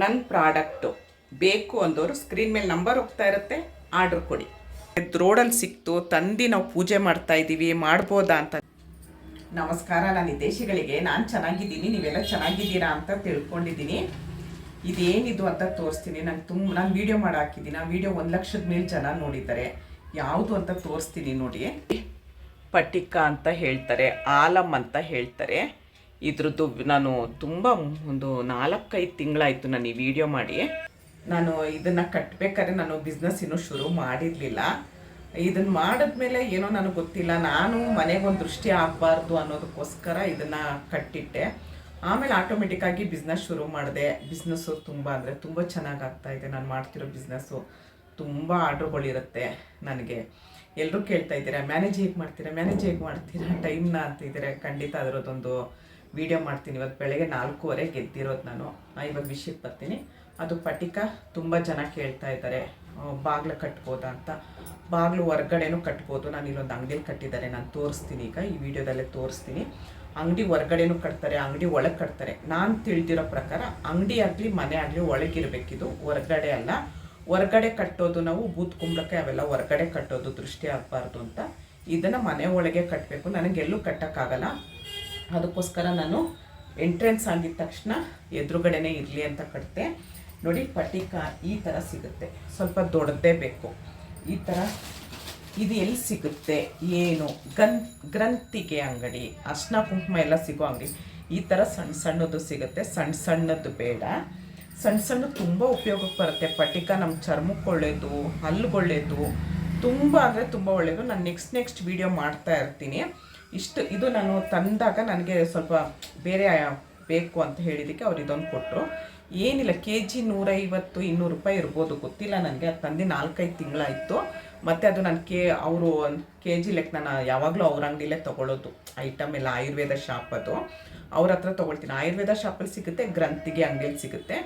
ನನ್ನ ಪ್ರಾಡಕ್ಟು. ಬೇಕು ಅಂದವರು ಸ್ಕ್ರೀನ್ ಮೇಲೆ ನಂಬರ್ ಹೋಗ್ತಾ ಇರುತ್ತೆ, ಆರ್ಡ್ರ್ ಕೊಡಿ. ರೋಡಲ್ಲಿ ಸಿಕ್ತು, ತಂದು ನಾವು ಪೂಜೆ ಮಾಡ್ತಾ ಇದ್ದೀವಿ ಮಾಡ್ಬೋದಾ ಅಂತ. ನಮಸ್ಕಾರ, ನಾನು ದೇಶಿಗಳಿಗೆ ನಾನು ಚೆನ್ನಾಗಿದ್ದೀನಿ, ನೀವೆಲ್ಲ ಚೆನ್ನಾಗಿದ್ದೀರಾ ಅಂತ ತಿಳ್ಕೊಂಡಿದ್ದೀನಿ. ಇದೇನಿದು ಅಂತ ತೋರಿಸ್ತೀನಿ. ನಂಗೆ ತುಂಬ ನಾನು ವೀಡಿಯೋ ಮಾಡಿ ಹಾಕಿದ್ದೀನಿ. ಆ ವೀಡಿಯೋ ಒಂದು ಲಕ್ಷದ ಮೇಲೆ ಜನ ನೋಡಿದ್ದಾರೆ. ಯಾವುದು ಅಂತ ತೋರಿಸ್ತೀನಿ ನೋಡಿ. ಪಟಿಕ ಅಂತ ಹೇಳ್ತಾರೆ ಆಲಮ್ ಅಂತ ಹೇಳ್ತಾರೆ. ಇದ್ರದ್ದು ನಾನು ತುಂಬ ಒಂದು ನಾಲ್ಕೈದು ತಿಂಗಳಾಯಿತು ನಾನು ಈ ವಿಡಿಯೋ ಮಾಡಿ. ನಾನು ಇದನ್ನು ಕಟ್ಟಬೇಕಾದ್ರೆ ನಾನು ಬಿಸ್ನೆಸ್ ಇನ್ನೂ ಶುರು ಮಾಡಿರಲಿಲ್ಲ. ಇದನ್ನು ಮಾಡಿದ್ಮೇಲೆ ಏನೋ ನನಗೆ ಗೊತ್ತಿಲ್ಲ. ನಾನು ಮನೆಗೆ ಒಂದು ದೃಷ್ಟಿ ಆಗಬಾರ್ದು ಅನ್ನೋದಕ್ಕೋಸ್ಕರ ಇದನ್ನು ಕಟ್ಟಿಟ್ಟೆ. ಆಮೇಲೆ ಆಟೋಮೆಟಿಕ್ಕಾಗಿ ಬಿಸ್ನೆಸ್ ಶುರು ಮಾಡಿದೆ. ಬಿಸ್ನೆಸ್ಸು ತುಂಬ ಅಂದರೆ ತುಂಬ ಚೆನ್ನಾಗಿ ಇದೆ. ನಾನು ಮಾಡ್ತಿರೋ ಬಿಸ್ನೆಸ್ಸು ತುಂಬ ಆರ್ಡ್ರುಗಳಿರುತ್ತೆ ನನಗೆ. ಎಲ್ಲರೂ ಕೇಳ್ತಾ ಇದ್ದೀರಾ, ಮ್ಯಾನೇಜ್ ಹೇಗೆ ಮಾಡ್ತೀರಾ, ಮ್ಯಾನೇಜ್ ಹೇಗೆ ಮಾಡ್ತೀರಾ, ಟೈಮ್ನ ಅಂತಿದ್ದೀರಾ ಖಂಡಿತ ಅದರದ್ದೊಂದು ವಿಡಿಯೋ ಮಾಡ್ತೀನಿ. ಇವತ್ತು ಬೆಳಗ್ಗೆ ನಾಲ್ಕೂವರೆ ಗೆದ್ದಿರೋದು ನಾನು. ಇವಾಗ ವಿಷಯಕ್ಕೆ ಬರ್ತೀನಿ. ಅದು ಪಟಿಕ ತುಂಬ ಜನ ಕೇಳ್ತಾ ಇದ್ದಾರೆ. ಬಾಗಿಲು ಕಟ್ಬೋದಾ ಅಂತ. ಬಾಗಿಲು ಹೊರ್ಗಡೆನೂ ಕಟ್ಬೋದು. ನಾನು ಇಲ್ಲೊಂದು ಅಂಗಡಿಯಲ್ಲಿ ಕಟ್ಟಿದ್ದಾರೆ. ನಾನು ತೋರಿಸ್ತೀನಿ ಈಗ. ಈ ವಿಡಿಯೋದಲ್ಲೇ ತೋರಿಸ್ತೀನಿ. ಅಂಗಡಿ ಹೊರ್ಗಡೆನೂ ಕಟ್ತಾರೆ. ಅಂಗಡಿ ಒಳಗೆ ಕಟ್ತಾರೆ. ನಾನು ತಿಳಿದಿರೋ ಪ್ರಕಾರ ಅಂಗಡಿ ಆಗಲಿ, ಮನೆ ಆಗಲಿ ಒಳಗಿರಬೇಕಿದು. ಹೊರಗಡೆ ಅಲ್ಲ. ಹೊರಗಡೆ ಕಟ್ಟೋದು ನಾವು ಬೂತ್ ಕುಂಬಳಕ್ಕೆ ಅವೆಲ್ಲ ಹೊರಗಡೆ ಕಟ್ಟೋದು, ದೃಷ್ಟಿ ಆಗಬಾರ್ದು ಅಂತ. ಇದನ್ನು ಮನೆ ಒಳಗೆ ಕಟ್ಟಬೇಕು ನನಗೆಲ್ಲೂ ಕಟ್ಟೋಕ್ಕಾಗಲ್ಲ. ಅದಕ್ಕೋಸ್ಕರ ನಾನು ಎಂಟ್ರೆನ್ಸ್ ಆಗಿದ ತಕ್ಷಣ ಎದುರುಗಡೆನೇ ಇರಲಿ ಅಂತ ಕಟ್ತೆ ನೋಡಿ, ಪಟಿಕ ಈ ಥರ ಸಿಗುತ್ತೆ. ಸ್ವಲ್ಪ ದೊಡ್ಡದೇ ಬೇಕು. ಈ ಥರ ಇದು ಎಲ್ಲಿ ಸಿಗುತ್ತೆ? ಏನು? ಗನ್, ಗ್ರಂಥಿಗೆ ಅಂಗಡಿ. ಅರ್ಶಿನ ಕುಂಕುಮ ಎಲ್ಲ ಸಿಗೋ ಅಂಗಡಿ. ಈ ಥರ ಸಣ್ಣ ಸಣ್ಣದು ಸಿಗುತ್ತೆ. ಸಣ್ಣ ಸಣ್ಣದು ಬೇಡ. ಸಣ್ಣ ಸಣ್ಣ ತುಂಬ ಉಪಯೋಗಕ್ಕೆ ಬರುತ್ತೆ. ಪಟಿಕ ನಮ್ಮ ಚರ್ಮಕ್ಕೆ ಒಳ್ಳೆಯದು ಹಲ್ಲುಗೊಳ್ಳೇದು ತುಂಬ ಅಂದರೆ ತುಂಬ ಒಳ್ಳೆಯದು ನಾನು ನೆಕ್ಸ್ಟ್ ನೆಕ್ಸ್ಟ್ ವೀಡಿಯೋ ಮಾಡ್ತಾ ಇರ್ತೀನಿ. ಇಷ್ಟು ಇದು ನಾನು ತಂದಾಗ ನನಗೆ ಸ್ವಲ್ಪ ಬೇರೆ ಬೇಕು ಅಂತ ಹೇಳಿದ್ದಕ್ಕೆ ಅವ್ರು ಇದೊಂದು ಕೊಟ್ಟರು. ಏನಿಲ್ಲ ಕೆ ಜಿ ನೂರೈವತ್ತು, ಇನ್ನೂರು ರೂಪಾಯಿ ಇರ್ಬೋದು. ಗೊತ್ತಿಲ್ಲ ನನಗೆ, ಅದು ತಂದು ನಾಲ್ಕೈದು ತಿಂಗಳಾಯಿತು. ಮತ್ತು ಅದು ನಾನು ಕೆ, ಅವರು ಕೆ ಜಿ ಲೆಕ್ಕ ನಾನು ಯಾವಾಗಲೂ ಅವ್ರ ಅಂಗಡಿಲೇ ತೊಗೊಳ್ಳೋದು. ಐಟಮ್ ಎಲ್ಲ ಆಯುರ್ವೇದ ಶಾಪ್ ಅದು. ಅವ್ರ ಹತ್ರ ತೊಗೊಳ್ತೀನಿ. ಆಯುರ್ವೇದ ಶಾಪಲ್ಲಿ ಸಿಗುತ್ತೆ, ಗ್ರಂಥಿಗೆ ಅಂಗಡಿಯಲ್ಲಿ ಸಿಗುತ್ತೆ.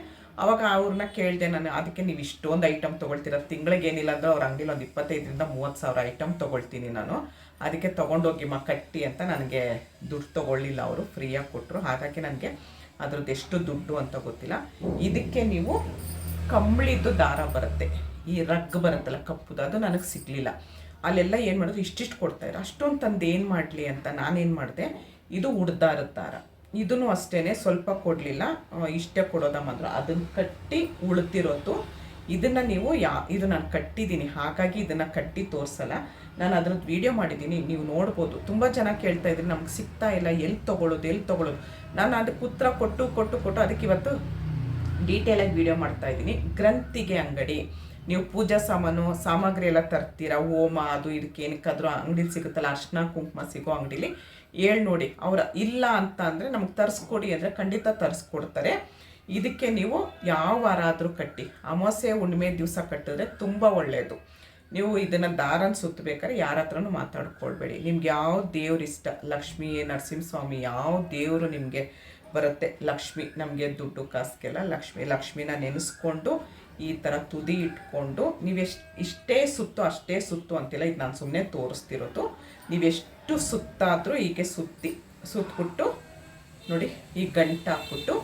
ಅವಾಗ ಅವ್ರನ್ನ ಕೇಳಿದೆ ನಾನು, ಅದಕ್ಕೆ ನೀವು ಇಷ್ಟೊಂದು ಐಟಮ್ ತೊಗೊಳ್ತೀರ? ತಿಂಗಳಿಗೆ ಏನಿಲ್ಲ ಅಂದ್ರೆ ಅವ್ರ ಅಂಗಡಿಲಿ ಒಂದು ಇಪ್ಪತ್ತೈದರಿಂದ ಮೂವತ್ತು ಸಾವಿರ ಐಟಮ್ ತೊಗೊಳ್ತೀನಿ ನಾನು. ಅದಕ್ಕೆ ತೊಗೊಂಡೋಗಿ ಮಾ, ಕಟ್ಟಿ ಅಂತ ನನಗೆ ದುಡ್ಡು ತೊಗೊಳ್ಳಿಲ್ಲ ಅವರು. ಫ್ರೀಯಾಗಿ ಕೊಟ್ಟರು ಹಾಗಾಗಿ ನನಗೆ ಅದ್ರದ್ದು ಎಷ್ಟು ದುಡ್ಡು ಅಂತ ಗೊತ್ತಿಲ್ಲ. ಇದಕ್ಕೆ ನೀವು ಕಂಬಳಿದ್ದು ದಾರ ಬರುತ್ತೆ. ಈ ರಗ್ ಬರುತ್ತಲ್ಲ, ಕಪ್ಪುದು. ಅದು ನನಗೆ ಸಿಗಲಿಲ್ಲ. ಅಲ್ಲೆಲ್ಲ ಏನು ಮಾಡಿದ್ರು, ಇಷ್ಟಿಷ್ಟು ಕೊಡ್ತಾಯಿದ್ರು ಅಷ್ಟೊಂದು ತಂದು ಏನು ಮಾಡಲಿ ಅಂತ ನಾನೇನು ಮಾಡಿದೆ? ಇದು ಉಡ್ದಾರದ ದಾರ. ಇದನ್ನು ಅಷ್ಟೇ ಸ್ವಲ್ಪ ಕೊಡಲಿಲ್ಲ. ಇಷ್ಟೇ ಕೊಡೋದ ಮಾತ್ರ. ಅದನ್ನು ಕಟ್ಟಿ ಉಳ್ತಿರೋದು. ಇದನ್ನು ನೀವು ಯಾ, ಇದು ನಾನು ಕಟ್ಟಿದ್ದೀನಿ. ಹಾಗಾಗಿ ಇದನ್ನು ಕಟ್ಟಿ ತೋರಿಸಲ್ಲ. ನಾನು ಅದ್ರದ್ದು ವೀಡಿಯೋ ಮಾಡಿದ್ದೀನಿ. ನೀವು ನೋಡ್ಬೋದು. ತುಂಬ ಜನ ಕೇಳ್ತಾ ಇದ್ರಿ, ನಮ್ಗೆ ಸಿಗ್ತಾ ಇಲ್ಲ. ಎಲ್ಲಿ ತೊಗೊಳ್ಳೋದು ಎಲ್ಲಿ ತೊಗೊಳ್ಳೋದು ನಾನು ಅದಕ್ಕೆ ಉತ್ತರ ಕೊಟ್ಟು ಕೊಟ್ಟು ಕೊಟ್ಟು ಅದಕ್ಕೆ ಇವತ್ತು ಡೀಟೇಲಾಗಿ ವಿಡಿಯೋ ಮಾಡ್ತಾ ಇದ್ದೀನಿ. ಗ್ರಂಥಿಗೆ ಅಂಗಡಿ. ನೀವು ಪೂಜಾ ಸಾಮಾನು, ಸಾಮಗ್ರಿ ಎಲ್ಲ ತರ್ತೀರಾ? ಹೋಮ ಅದು ಇದಕ್ಕೆ ಏನಕ್ಕಾದ್ರೂ ಅಂಗಡಿಲಿ ಸಿಗುತ್ತಲ್ಲ, ಅರ್ಶನ ಕುಂಕುಮ ಸಿಗೋ ಅಂಗಡಿಲಿ? ಹೇಳಿ ನೋಡಿ, ಅವ್ರ ಇಲ್ಲ ಅಂತ ಅಂದರೆ ನಮಗೆ ತರಿಸ್ಕೊಡಿ ಅಂದರೆ ಖಂಡಿತ ತರಿಸ್ಕೊಡ್ತಾರೆ. ಇದಕ್ಕೆ ನೀವು ಯಾವ ವಾರ ಆದರೂ ಕಟ್ಟಿ. ಅಮಾವಾಸ್ಯೆ, ಹುಣ್ಣಿಮೆ ದಿವಸ ಕಟ್ಟಿದ್ರೆ ತುಂಬ ಒಳ್ಳೆಯದು ನೀವು ಇದನ್ನು ದಾರನ ಸುತ್ತಬೇಕಾದ್ರೆ ಯಾರ ಹತ್ರನೂ ಮಾತಾಡ್ಕೊಳ್ಬೇಡಿ. ನಿಮ್ಗೆ ಯಾವ ದೇವ್ರ ಇಷ್ಟ? ಲಕ್ಷ್ಮೀ ನರಸಿಂಹಸ್ವಾಮಿ, ಯಾವ ದೇವರು ನಿಮಗೆ ಬರುತ್ತೆ? ಲಕ್ಷ್ಮಿ ನಮಗೆ ದುಡ್ಡು, ಕಾಸಿಗೆಲ್ಲ ಲಕ್ಷ್ಮಿ, ಲಕ್ಷ್ಮಿನ ನೆನೆಸ್ಕೊಂಡು ಈ ಥರ ತುದಿ ಇಟ್ಕೊಂಡು ನೀವೆಷ್ಟು ಇಷ್ಟೇ ಸುತ್ತು, ಅಷ್ಟೇ ಸುತ್ತು ಅಂತಿಲ್ಲ, ಇದು ನಾನು ಸುಮ್ಮನೆ ತೋರಿಸ್ತಿರೋದು. ನೀವೆಷ್ಟು ಸುತ್ತಾದರೂ ಹೀಗೆ ಸುತ್ತಿ ಸುತ್ತಬಿಟ್ಟು ನೋಡಿ, ಈ ಗಂಟು ಹಾಕ್ಬಿಟ್ಟು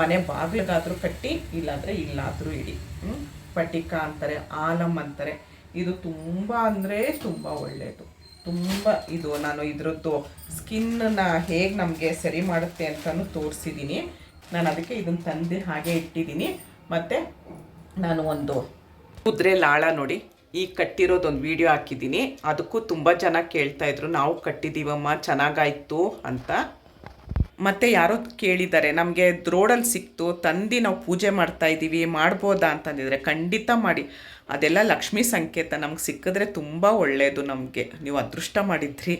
ಮನೆ ಬಾಗಿಲಿಗಾದರೂ ಕಟ್ಟಿ, ಇಲ್ಲಾಂದರೆ ಇಲ್ಲಾದರೂ ಇಡಿ? ಪಟಿಕ ಅಂತಾರೆ, ಆಲಂ ಅಂತಾರೆ. ಇದು ತುಂಬ ಅಂದರೆ ತುಂಬ ಒಳ್ಳೆಯದು ತುಂಬ ಇದು, ನಾನು ಇದರದ್ದು ಸ್ಕಿನ್ನ ಹೇಗೆ ನಮಗೆ ಸರಿ ಮಾಡುತ್ತೆ ಅಂತಲೂ ತೋರಿಸಿದ್ದೀನಿ ನಾನು ಅದಕ್ಕೆ ಇದನ್ನು ತಂದು ಹಾಗೆ ಇಟ್ಟಿದ್ದೀನಿ ಮತ್ತು ನಾನು ಒಂದು ಕುದುರೆ ಲಾಳ ನೋಡಿ, ಈ ಕಟ್ಟಿರೋದೊಂದು ವಿಡಿಯೋ ಹಾಕಿದ್ದೀನಿ. ಅದಕ್ಕೂ ತುಂಬ ಜನ ಕೇಳ್ತಾ ಇದ್ರು, ನಾವು ಕಟ್ಟಿದ್ದೀವಮ್ಮ ಚೆನ್ನಾಗಾಯ್ತು ಅಂತ. ಮತ್ತೆ ಯಾರೋ ಕೇಳಿದ್ದಾರೆ, ನಮಗೆ ರೋಡಲ್ಲಿ ಸಿಕ್ತು, ತಂದು ನಾವು ಪೂಜೆ ಮಾಡ್ತಾ ಇದ್ದೀವಿ ಮಾಡ್ಬೋದಾ? ಅಂತಂದಿದ್ರೆ, ಖಂಡಿತ ಮಾಡಿ. ಅದೆಲ್ಲ ಲಕ್ಷ್ಮೀ ಸಂಕೇತ. ನಮ್ಗೆ ಸಿಕ್ಕಿದ್ರೆ ತುಂಬ ಒಳ್ಳೆಯದು ನಮಗೆ. ನೀವು ಅದೃಷ್ಟ ಮಾಡಿದ್ರಿ,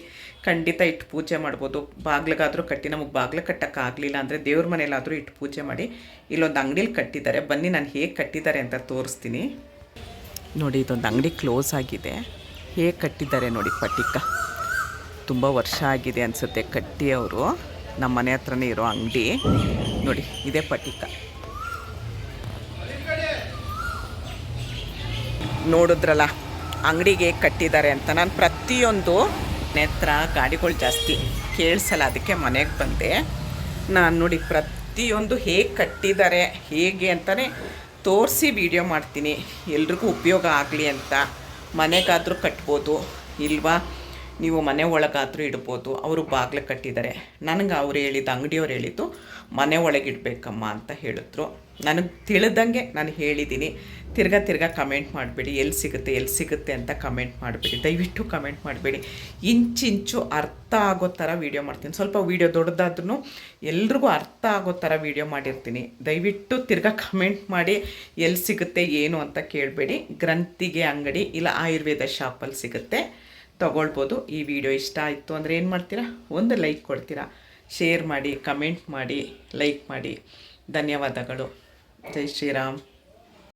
ಖಂಡಿತ ಇಟ್ಟು ಪೂಜೆ ಮಾಡ್ಬೋದು. ಬಾಗ್ಲಿಗಾದರೂ ಕಟ್ಟಿ, ನಮಗೆ ಬಾಗ್ಲು ಕಟ್ಟೋಕ್ಕಾಗಲಿಲ್ಲ ಅಂದರೆ ದೇವ್ರ ಮನೇಲಾದರೂ ಇಟ್ಟು ಪೂಜೆ ಮಾಡಿ ಇಲ್ಲೊಂದು ಅಂಗಡೀಲಿ ಕಟ್ಟಿದ್ದಾರೆ. ಬನ್ನಿ, ನಾನು ಹೇಗೆ ಕಟ್ಟಿದ್ದಾರೆ ಅಂತ ತೋರಿಸ್ತೀನಿ. ನೋಡಿ, ಇದೊಂದು ಅಂಗಡಿ ಕ್ಲೋಸ್ ಆಗಿದೆ. ಹೇಗೆ ಕಟ್ಟಿದ್ದಾರೆ ನೋಡಿ ಪಟ್ಟಿಕ ತುಂಬ ವರ್ಷ ಆಗಿದೆ ಅನಿಸುತ್ತೆ ಕಟ್ಟಿ ಅವರು. ನಮ್ಮ ಮನೆ ಹತ್ರನೇ ಇರೋ ಅಂಗಡಿ. ನೋಡಿ, ಇದೇ ಪಟ್ಟಿಕ ನೋಡಿದ್ರಲ್ಲ, ಅಂಗಡಿಗೆ ಕಟ್ಟಿದ್ದಾರೆ ಅಂತ. ನಾನು ಪ್ರತಿಯೊಂದು ನೇತ್ರ, ಗಾಡಿಗಳು ಜಾಸ್ತಿ ಕೇಳಿಸಲ್ಲ, ಅದಕ್ಕೆ ಮನೆಗೆ ಬಂದೆ. ನಾನು ನೋಡಿ ಪ್ರತಿಯೊಂದು ಹೇಗೆ ಕಟ್ಟಿದ್ದಾರೆ, ಹೇಗೆ ಅಂತಲೇ ತೋರಿಸಿ ವಿಡಿಯೋ ಮಾಡ್ತೀನಿ. ಎಲ್ರಿಗೂ ಉಪಯೋಗ ಆಗಲಿ ಅಂತ ಮನೆಗಾದರೂ ಕಟ್ಬೋದು, ಇಲ್ವಾ? ನೀವು ಮನೆ ಒಳಗಾದರೂ ಇಡ್ಬೋದು. ಅವರು ಬಾಗಿಲು ಕಟ್ಟಿದ್ದಾರೆ. ನನಗೆ ಅವ್ರು ಹೇಳಿದ್ದು ಅಂಗಡಿಯವ್ರು ಹೇಳಿದ್ದು, ಮನೆ ಒಳಗೆ ಇಡಬೇಕಮ್ಮ ಅಂತ ಹೇಳಿದ್ರು. ನನಗೆ ತಿಳಿದಂಗೆ ನಾನು ಹೇಳಿದ್ದೀನಿ. ತಿರ್ಗಾ ತಿರ್ಗಾ ಕಮೆಂಟ್ ಮಾಡಬೇಡಿ. ಎಲ್ಲಿ ಸಿಗುತ್ತೆ ಎಲ್ಲಿ ಸಿಗುತ್ತೆ ಅಂತ ಕಮೆಂಟ್ ಮಾಡಬೇಡಿ. ದಯವಿಟ್ಟು ಕಮೆಂಟ್ ಮಾಡಬೇಡಿ. ಇಂಚಿಂಚು ಅರ್ಥ ಆಗೋ ಥರ ವೀಡಿಯೋ ಮಾಡ್ತೀನಿ. ಸ್ವಲ್ಪ ವೀಡಿಯೋ ದೊಡ್ಡದಾದ್ರೂ ಎಲ್ರಿಗೂ ಅರ್ಥ ಆಗೋ ಥರ ವೀಡಿಯೋ ಮಾಡಿರ್ತೀನಿ. ದಯವಿಟ್ಟು ತಿರ್ಗಾ ಕಮೆಂಟ್ ಮಾಡಿ ಎಲ್ಲಿ ಸಿಗುತ್ತೆ, ಏನು ಅಂತ ಕೇಳಬೇಡಿ. ಗ್ರಂಥಿಗೆ ಅಂಗಡಿ ಇಲ್ಲ ಆಯುರ್ವೇದ ಶಾಪಲ್ಲಿ ಸಿಗುತ್ತೆ. ತಗೊಳ್ಬೋದು. ಈ ವಿಡಿಯೋ ಇಷ್ಟ ಆಯಿತು ಅಂದರೆ ಏನು ಮಾಡ್ತೀರಾ? ಒಂದು ಲೈಕ್ ಕೊಡ್ತೀರಾ? ಶೇರ್ ಮಾಡಿ ಕಮೆಂಟ್ ಮಾಡಿ ಲೈಕ್ ಮಾಡಿ. ಧನ್ಯವಾದಗಳು. ಜೈ ಶ್ರೀರಾಮ್.